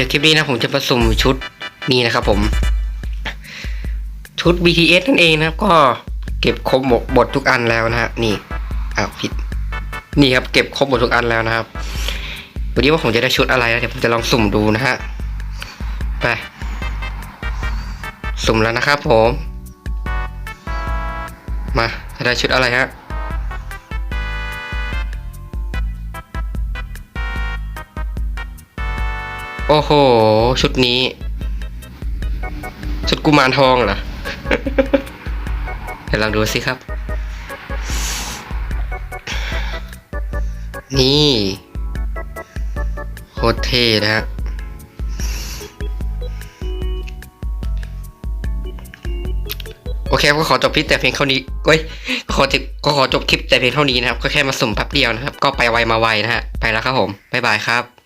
ดี๋ยวคลิปนี้นะผมจะผสมชุดนี้นะครับผม ชุด BTS นั่นเองนะครับ ก็เก็บครบหมดบททุกอันแล้วนะฮะนี่อ้าวผิดนี่ครับเก็บครบหมดทุกอันแล้วนะครับวันนี้ว่าผมจะได้ชุดอะไรนะเดี๋ยวผมจะลองสุ่มดูนะฮะไปสุ่มแล้วนะครับผม มาจะได้ชุดอะไรฮะ โอ้โห ชุดนี้ ชุดกุมารทองเหรอเดี๋ยวลองดูสิครับ นี่โคตรเท่นะฮะโอเคก็ขอจบคลิปแต่เพียงเท่านี้เอ้ยก็ขอจบก็ขอจบคลิปแต่เพียงเท่านี้นะครับ ก็แค่มาสุ่มแป๊บเดียวนะครับ ก็ไปไวมาไวนะฮะ ไปแล้วครับผม บ๊ายบายครับ